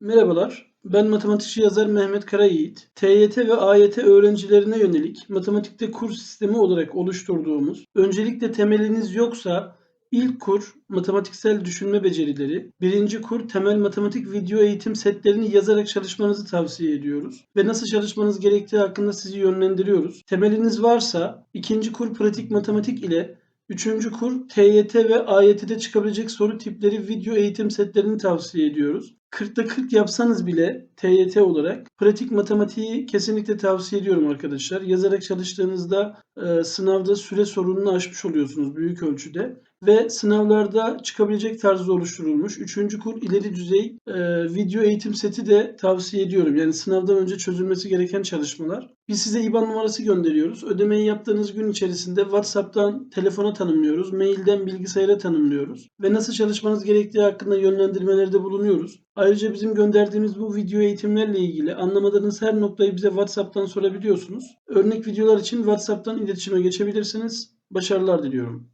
Merhabalar, ben matematikçi yazar Mehmet Karayiğit. TYT ve AYT öğrencilerine yönelik matematikte kurs sistemi olarak oluşturduğumuz, öncelikle temeliniz yoksa ilk kur matematiksel düşünme becerileri, birinci kur temel matematik video eğitim setlerini yazarak çalışmanızı tavsiye ediyoruz. Ve nasıl çalışmanız gerektiği hakkında sizi yönlendiriyoruz. Temeliniz varsa ikinci kur pratik matematik ile Üçüncü kur TYT ve AYT'de çıkabilecek soru tipleri video eğitim setlerini tavsiye ediyoruz. 40'ta 40 yapsanız bile TYT olarak pratik matematiği kesinlikle tavsiye ediyorum arkadaşlar. Yazarak çalıştığınızda e, sınavda süre sorununu aşmış oluyorsunuz büyük ölçüde. Ve sınavlarda çıkabilecek tarzda oluşturulmuş. Üçüncü kur ileri düzey e, video eğitim seti de tavsiye ediyorum. Yani sınavdan önce çözülmesi gereken çalışmalar. Biz size IBAN numarası gönderiyoruz. Ödemeyi yaptığınız gün içerisinde WhatsApp'tan telefona tanımlıyoruz. Mailden bilgisayara tanımlıyoruz. Ve nasıl çalışmanız gerektiği hakkında yönlendirmelerde bulunuyoruz. Ayrıca bizim gönderdiğimiz bu video eğitimlerle ilgili anlamadığınız her noktayı bize WhatsApp'tan sorabiliyorsunuz. Örnek videolar için WhatsApp'tan iletişime geçebilirsiniz. Başarılar diliyorum.